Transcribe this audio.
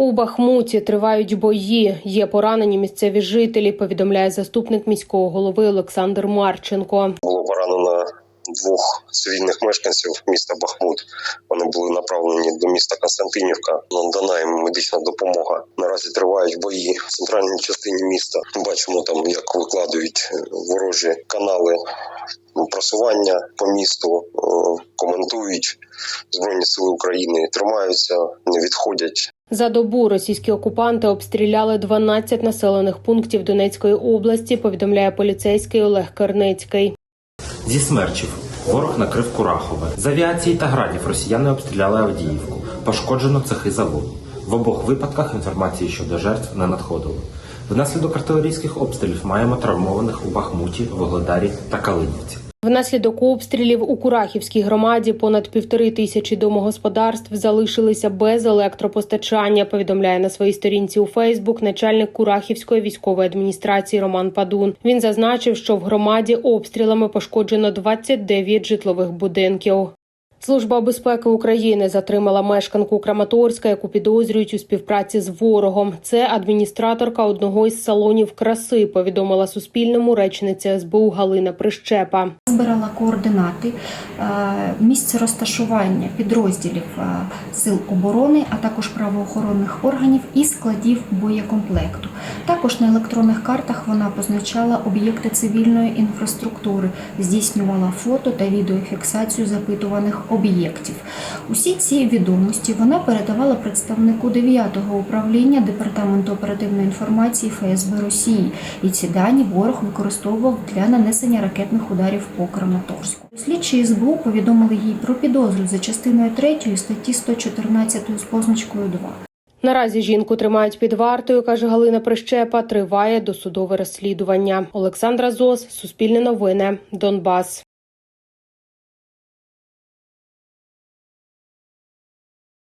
У Бахмуті тривають бої. Є поранені місцеві жителі. Повідомляє заступник міського голови Олександр Марченко. було поранено двох цивільних мешканців міста Бахмут. Вони були направлені до міста Константинівка. Надана їм медична допомога. Наразі тривають бої в центральній частині міста. Бачимо там, як викладають ворожі канали просування по місту, е, коментують збройні сили України, тримаються, не відходять. За добу російські окупанти обстріляли 12 населених пунктів Донецької області. Повідомляє поліцейський Олег Кернецький. Зі смерчів ворог накрив Курахове. З авіації та градів росіяни обстріляли Авдіївку. Пошкоджено цехи заводу. В обох випадках інформації щодо жертв не надходило. Внаслідок артилерійських обстрілів маємо травмованих у Бахмуті, Вогледарі та Калинівці. Внаслідок обстрілів у Курахівській громаді понад півтори тисячі домогосподарств залишилися без електропостачання. Повідомляє на своїй сторінці у Фейсбук начальник Курахівської військової адміністрації Роман Падун. Він зазначив, що в громаді обстрілами пошкоджено 29 житлових будинків. Служба безпеки України затримала мешканку Краматорська, яку підозрюють у співпраці з ворогом. Це адміністраторка одного із салонів краси. Повідомила Суспільному речниця СБУ Галина Прищепа. збирала координати е, місце розташування підрозділів е, сил оборони, а також правоохоронних органів і складів боєкомплекту. Також на електронних картах вона позначала об'єкти цивільної інфраструктури, здійснювала фото та відеофіксацію запитуваних об'єктів. Усі ці відомості вона передавала представнику 9-го управління департаменту оперативної інформації ФСБ Росії, і ці дані ворог використовував для нанесення ракетних ударів по Краматорську. Слідчі СБУ повідомили їй про підозру за частиною 3 статті 114 з позначкою 2. Наразі жінку тримають під вартою, каже Галина Прищепа. Триває досудове розслідування. Олександра Зос, Суспільне новини, Донбас.